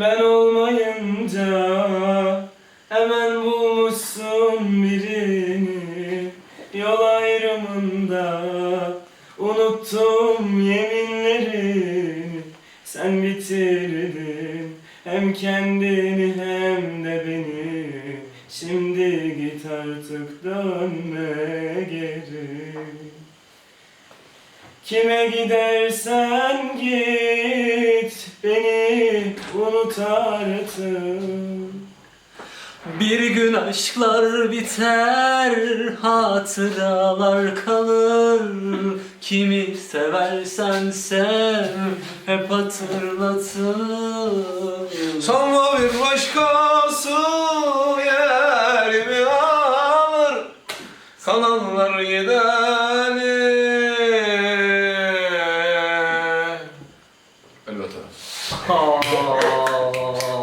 Ben olmayınca hemen bulmuşsun birini Yol ayrımında unuttum yeminlerini Sen bitirdin hem kendini hem de beni. Şimdi git artık dönme geri. Kime gidersen git beni unut artık bir gün aşklar biter, hatıralar kalır. Kimi seversen sev, hep hatırlatır. Sanma bir başkası yerimi alır? Kalanlar gider ああ